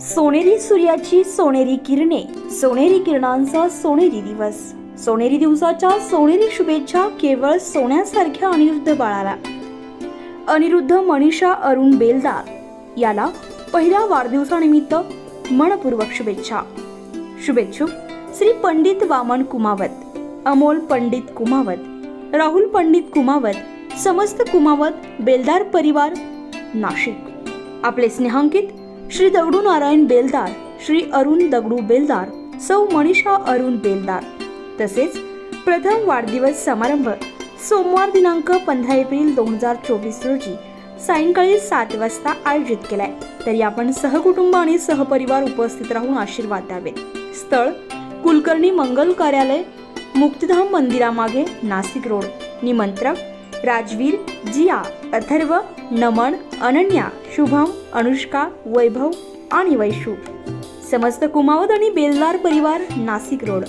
सोनेरी सूर्याची सोनेरी किरणे सोनेरी किरणांचा सोनेरी दिवस. सोनेरी दिवसाच्या सोनेरी शुभेच्छा केवळ सोन्यासारख्या अनिरुद्ध बाळाला. अनिरुद्ध मनीषा अरुण बेलदार याला पहिल्या वाढदिवसानिमित्त मनपूर्वक शुभेच्छा. शुभेच्छुक श्री पंडित वामन कुमावत अमोल पंडित कुमावत राहुल पंडित कुमावत समस्त कुमावत बेलदार परिवार नाशिक. आपले स्नेहांकित श्री दगडू नारायण बेलदार श्री अरुण दगडू बेलदार सौ मनीषा अरुण बेलदार. तसेच प्रथम वाढदिवस समारंभ सोमवार दिनांक पंधरा एप्रिल दोन हजार चोवीस रोजी सायंकाळी सात वाजता आयोजित केलाय. तरी आपण सहकुटुंब आणि सहपरिवार उपस्थित राहून आशीर्वाद द्यावेत स्थळ कुलकर्णी मंगल कार्यालय मुक्तिधाम मंदिरामागे नाशिक रोड. निमंत्रक राजवीर जिया अथर्व नमन अनन्या शुभम अनुष्का वैभव आणि वैशू. समस्त कुमावत आणि बेलदार परिवार नाशिक रोड.